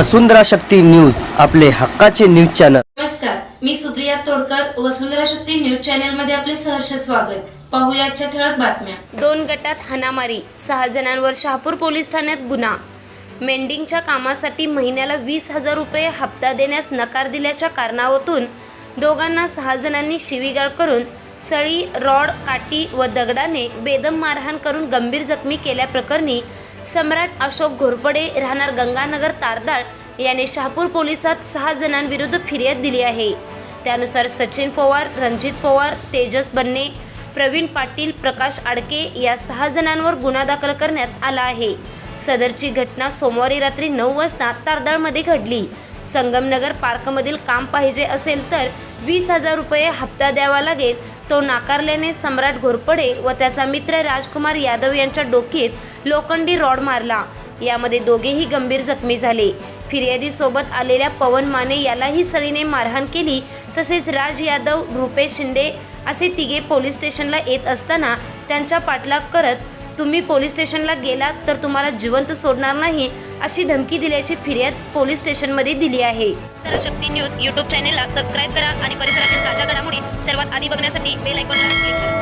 वसुंधरा Shakti news आपले हक्काचे news channel. नमस्कार मी सुप्रिया तोडकर वसुंधरा शक्ती न्यूज चॅनलमध्ये आपले सहर्ष स्वागत. पाहूया आजच्या ठळक बातम्या. दोन गटात हाणामारी सहा जणांवर शहापूर पोलीस ठाण्यात गुन्हा. मेंडिंगच्या कामासाठी महिन्याला वीस हजार रुपये हप्ता देण्यास नकार दिल्याच्या कारणावरून दोघांना सहा जणांनी शिवीगाळ करून सळी रॉड काठी व दगडाने बेदम मारहाण करून गंभीर जखमी केल्याप्रकरणी सम्राट अशोक घोरपडे राहणार गंगानगर तारदाळ याने शहापूर पोलिसात सहा जणांविरुद्ध फिर्याद दिली आहे. त्यानुसार सचिन पवार रणजित पवार तेजस बन्ने प्रवीण पाटील प्रकाश आडके या सहा जणांवर गुन्हा दाखल करण्यात आला आहे. सदरची घटना सोमवारी रात्री नऊ वाजता तारदाळमध्ये घडली. संगमनगर पार्कमधील काम पाहिजे असेल तर वीस हजार रुपये हप्ता द्यावा लागेल. तो नाकारल्याने सम्राट घोरपडे व त्याचा मित्र राजकुमार यादव यांच्या डोकीत लोखंडी रॉड मारला. यामध्ये दोघेही गंभीर जखमी झाले. फिर्यादीसोबत आलेल्या पवन माने यालाही सळीने मारहाण केली. तसेच राज यादव रुपेश शिंदे असे तिघे पोलीस स्टेशनला येत असताना त्यांचा पाठलाग करत तुम्ही पोलीस स्टेशनला गेलात तर तुम्हाला जिवंत सोडणार नाही अशी धमकी दिल्याची फिर्याद पोलीस स्टेशनमध्ये दिली आहे. शक्ती न्यूज यूट्यूब चॅनेलला सबस्क्राईब करा आणि परिसरातील ताज्या घडामोडी सर्वात आधी बघण्यासाठी बेल आयकॉनला क्लिक करा.